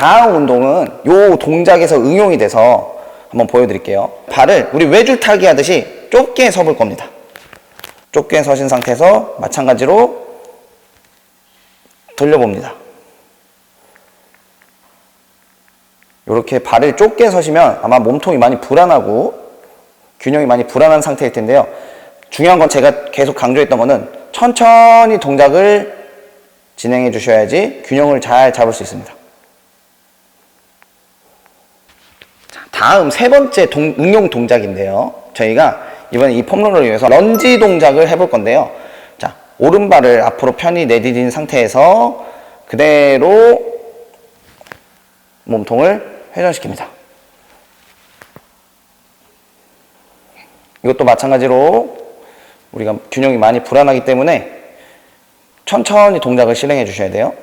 다음 운동은 요 동작에서 응용이 돼서 한번 보여드릴게요. 발을 우리 외줄타기 하듯이 좁게 서볼 겁니다. 좁게 서신 상태에서 마찬가지로 돌려봅니다. 이렇게 발을 좁게 서시면 아마 몸통이 많이 불안하고 균형이 많이 불안한 상태일 텐데요. 중요한 건 제가 계속 강조했던 거는 천천히 동작을 진행해 주셔야지 균형을 잘 잡을 수 있습니다. 다음 세 번째 동- 응용 동작인데요. 저희가 이번에 이 폼롤러를 위해서 런지 동작을 해볼 건데요. 자, 오른발을 앞으로 편히 내디딘 상태에서 그대로 몸통을 회전시킵니다. 이것도 마찬가지로 우리가 균형이 많이 불안하기 때문에 천천히 동작을 실행해 주셔야 돼요.